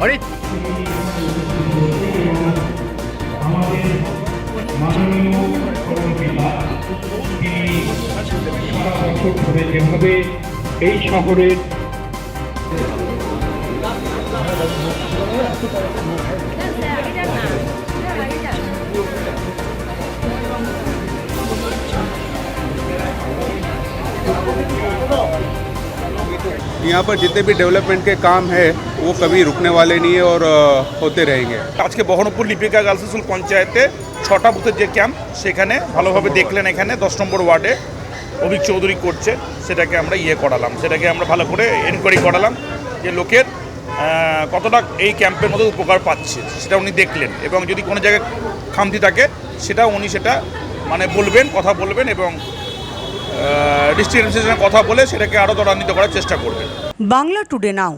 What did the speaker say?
হরে আমাদের মাননীয় করমপিতা তিনি সারা বছর ধরে যেভাবে এই শহরের यहाँ पर जितने भी डेवलपमेंट के काम है वो कभी रुकने वाले नहीं है और अ, होते रहेंगे আজকে বহরমপুর লিপিকা গার্লস স্কুল পঞ্চায়েতে ছটা বুথের যে ক্যাম্প সেখানে ভালোভাবে দেখলেন এখানে দশ নম্বর ওয়ার্ডে অভিক চৌধুরী করছে সেটাকে আমরা ইয়ে করালাম সেটাকে আমরা ভালো করে এনকোয়ারি করালাম যে লোকের আহ, কতটা এই ক্যাম্পের মধ্যে উপকার পাচ্ছে সেটা উনি দেখলেন এবং যদি কোনো জায়গায় খামতি থাকে সেটা উনি সেটা মানে বলবেন কথা বলবেন এবং ডিস্ট্রিক্ট অ্যাডমিনিস্ট্রেশনের কথা বলে সেটাকে আরও ত্বরান্বিত করার চেষ্টা করবেন বাংলা টুডে নাও